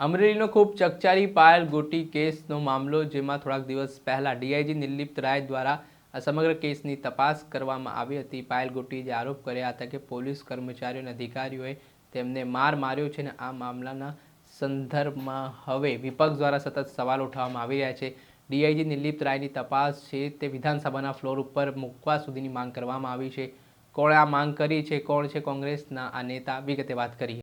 અમરેલીનો ખૂબ ચકચારી પાયલ ગોટી કેસનો મામલો, જેમાં થોડાક દિવસ પહેલાં ડીઆઈજી નિર્લિપ્ત રાય દ્વારા આ સમગ્ર કેસની તપાસ કરવામાં આવી હતી. પાયલ ગોટીએ જે આરોપ કર્યા હતા કે પોલીસ કર્મચારીઓ અને અધિકારીઓએ તેમને માર માર્યો છે અને આ મામલાના સંદર્ભમાં હવે વિપક્ષ દ્વારા સતત સવાલ ઉઠાવવામાં આવી રહ્યા છે. ડીઆઈજી નિર્લિપ્ત રાયની તપાસ છે તે વિધાનસભાના ફ્લોર ઉપર મૂકવા સુધીની માંગ કરવામાં આવી છે. કોણે આ માંગ કરી છે? કોણ છે? કોંગ્રેસના આ નેતા. વિગતે વાત કરીએ.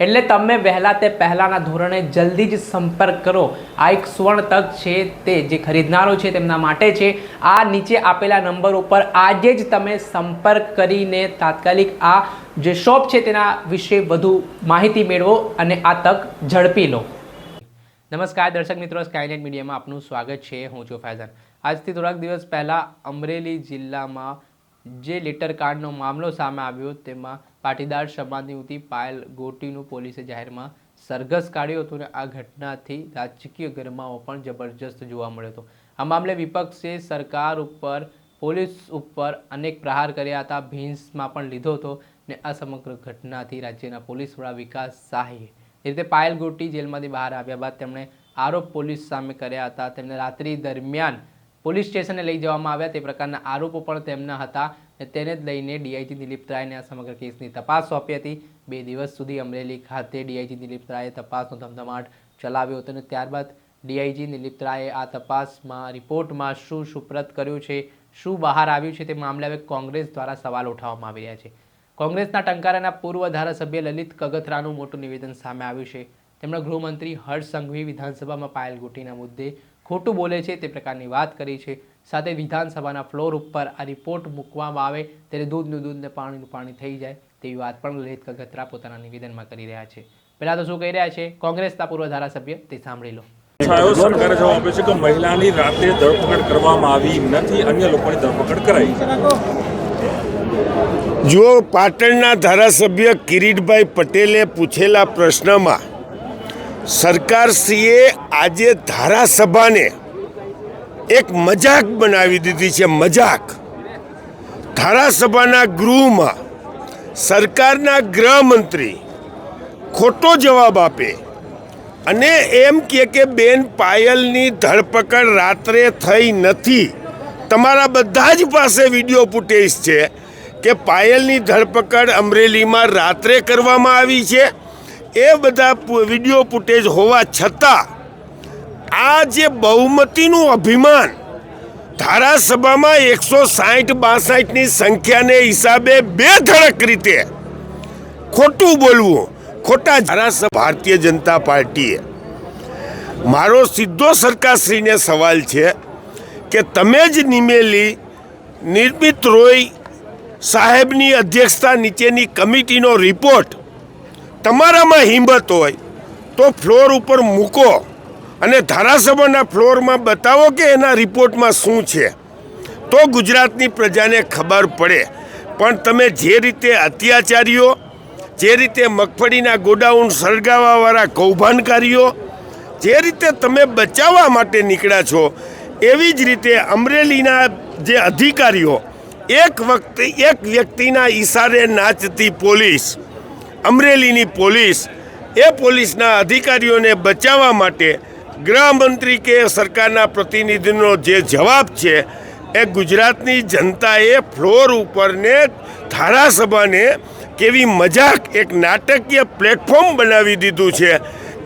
એટલે તમે વહેલા તે પહેલાંના ધોરણે જલ્દી જ સંપર્ક કરો. આ એક સુવર્ણ તક છે તે જે ખરીદનારો છે તેમના માટે છે. આ નીચે આપેલા નંબર ઉપર આજે જ તમે સંપર્ક કરીને તાત્કાલિક આ જે શોપ છે તેના વિશે વધુ માહિતી મેળવો અને આ તક ઝડપી લો. નમસ્કાર દર્શક મિત્રો સ્કાયનેટ મીડિયામાં આપનું સ્વાગત છે. હું છું ફૈઝાન. આજથી થોડાક દિવસ પહેલાં અમરેલી જિલ્લામાં જે લેટર કાર્ડનો મામલો સામે આવ્યો તેમાં પાટીદાર સમાજની યુવતી પાયલ ગોટીનું પોલીસે જાહેરમાં સરઘસ કાઢ્યો હતો અને આ ઘટનાથી રાજકીય ગરમાવો પણ જબરજસ્ત જોવા મળ્યો હતો. આ મામલે વિપક્ષે સરકાર ઉપર, પોલીસ ઉપર અનેક પ્રહાર કર્યા હતા. ભીંસમાં પણ લીધો હતો ને આ સમગ્ર ઘટનાથી રાજ્યના પોલીસ વડા વિકાસ શાહીએ એ રીતે પાયલ ગોટી જેલમાંથી બહાર આવ્યા બાદ તેમણે આરોપ પોલીસ સામે કર્યા હતા. તેમને રાત્રિ દરમિયાન પોલીસ સ્ટેશને લઈ જવામાં આવ્યા. તે પ્રકારના આરોપો પણ તેમના હતા. અને તેને જ લઈને ડીઆઈજી દિલીપ રાયને આ સમગ્ર કેસની તપાસ સોંપી હતી. બે દિવસ સુધી અમરેલી ખાતે ડીઆઈજી દિલીપ રાયે તપાસનો ધમધમાટ ચલાવ્યો હતો અને ત્યારબાદ ડીઆઈજી દિલીપ રાયે આ તપાસમાં રિપોર્ટમાં શું સુપ્રત કર્યું છે, શું બહાર આવ્યું છે તે મામલે હવે કોંગ્રેસ દ્વારા સવાલ ઉઠાવવામાં આવી રહ્યા છે. કોંગ્રેસના ટંકારાના પૂર્વ ધારાસભ્ય લલિત કગથરાનું મોટું નિવેદન સામે આવ્યું છે. તેમણે ગૃહમંત્રી હર્ષ સંઘવી વિધાનસભામાં પાયલ ગોટીના મુદ્દે ખોટું બોલે છે તે પ્રકારની વાત કરી છે. સાથે વિધાનસભાના ફ્લોર ઉપર આ રિપોર્ટ મૂકવામાં આવે ત્યારે દૂધનું દૂધને પાણીનું પાણી થઈ જાય તેવી વાત પણ લલિત કગથરા પોતાના નિવેદનમાં કરી રહ્યા છે. પહેલાં તો શું કહી રહ્યા છે? કોંગ્રેસના પૂર્વ ધારાસભ્ય તે સાંભળી લો. છાયો સરકારે જવાબ આપ્યો છે કે મહિલાની રાતે ધરપકડ કરવામાં આવી નથી અન્ય લોકોની ધરપકડ કરાઈ જો પાટણના ધારાસભ્ય કિરીટભાઈ પટેલે પૂછેલા પ્રશ્નમાં સરકારશ્રીએ આજે ધારાસભાને એક મજાક બનાવી દીધી છે, મજાક. ધારાસભાના ગૃહમાં સરકારના ગૃહમંત્રી ખોટો જવાબ આપે અને એમ કહે કે બેન, પાયલની ધરપકડ રાત્રે થઈ નથી. તમારા બધા જ પાસે વીડિયો ફૂટેજ છે કે પાયલની ધરપકડ અમરેલીમાં રાત્રે કરવામાં આવી છે. એ બધા વીડિયો ફૂટેજ હોવા છતાં આ જે બહુમતીનું અભિમાન ધારાસભામાં એકસો સાઠ બાસઠની સંખ્યાને હિસાબે બે ધડક રીતે ખોટું બોલવું, ખોટા ધારાસભા ભારતીય જનતા પાર્ટીએ. મારો સીધો સરકારશ્રીને સવાલ છે કે તમે જ નિમેલી નિર્મિત રોય સાહેબની અધ્યક્ષતા નીચેની કમિટીનો રિપોર્ટ તમારામાં હિંમત હોય તો ફ્લોર ઉપર મૂકો. અને ધારાસભાના ફ્લોરમાં બતાવો કે એના રિપોર્ટમાં શું છે? તો ગુજરાતની પ્રજાને ખબર પડે. પણ તમે જે રીતે અત્યાચારીઓ, જે રીતે મગફળીના ગોડાઉન સળગાવવાવાળા કૌભાંડકારીઓ, જે રીતે તમે બચાવવા માટે નીકળ્યા છો, એવી જ રીતે અમરેલીના જે અધિકારીઓ, એક વખતે એક વ્યક્તિના ઈશારે નાચતી પોલીસ, અમરેલીની પોલીસ, એ પોલીસના અધિકારીઓને બચાવવા માટે ગૃહમંત્રી કે સરકારના પ્રતિનિધિનો જે જવાબ છે એ ગુજરાતની જનતાએ ફ્લોર ઉપરને ધારાસભાને કેવી મજાક એક નાટકીય પ્લેટફોર્મ બનાવી દીધું છે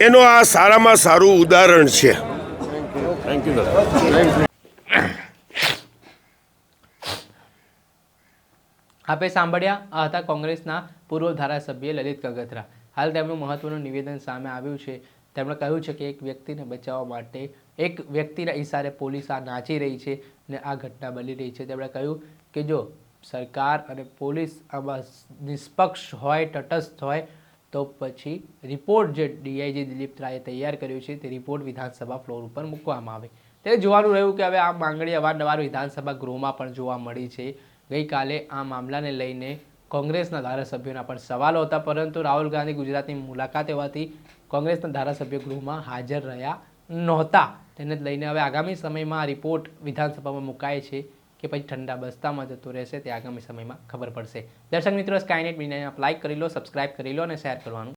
એનો આ સારામાં સારું ઉદાહરણ છે. આપે સાંભળ્યા આ હતા કોંગ્રેસના પૂર્વ ધારાસભ્ય લલિત કગથરા. હાલ તેમનું મહત્વનું નિવેદન સામે આવ્યું છે. તેમણે કહ્યું છે કે એક વ્યક્તિને બચાવવા માટે એક વ્યક્તિના ઇશારે પોલીસ આ નાચી રહી છે અને આ ઘટના બની રહી છે. તેમણે કહ્યું કે જો સરકાર અને પોલીસ આમાં નિષ્પક્ષ હોય, તટસ્થ હોય, તો પછી રિપોર્ટ જે ડીઆઈજી દિલીપ રાયે તૈયાર કર્યો છે, તે રિપોર્ટ વિધાનસભા ફ્લોર ઉપર મૂકવામાં આવે. તે જોવાનું રહ્યું કે હવે આ માંગણી અવારનવાર વિધાનસભા ગૃહમાં પણ જોવા મળી છે. ગઈકાલે આ મામલાને લઈને કોંગ્રેસના ધારાસભ્યોના પણ સવાલો હતા, પરંતુ રાહુલ ગાંધી ગુજરાતની મુલાકાત હોવાથી કોંગ્રેસના ધારાસભ્ય ગૃહમાં હાજર રહ્યા નહોતા. તેને લઈને હવે આગામી સમયમાં આ રિપોર્ટ વિધાનસભામાં મુકાય છે કે પછી ઠંડા બસ્તામાં જતો રહેશે તે આગામી સમયમાં ખબર પડશે. દર્શક મિત્રો સ્કાયનેટ મીડિયાને આપ કરી લો સબસ્ક્રાઇબ કરી લો અને શેર કરવાનું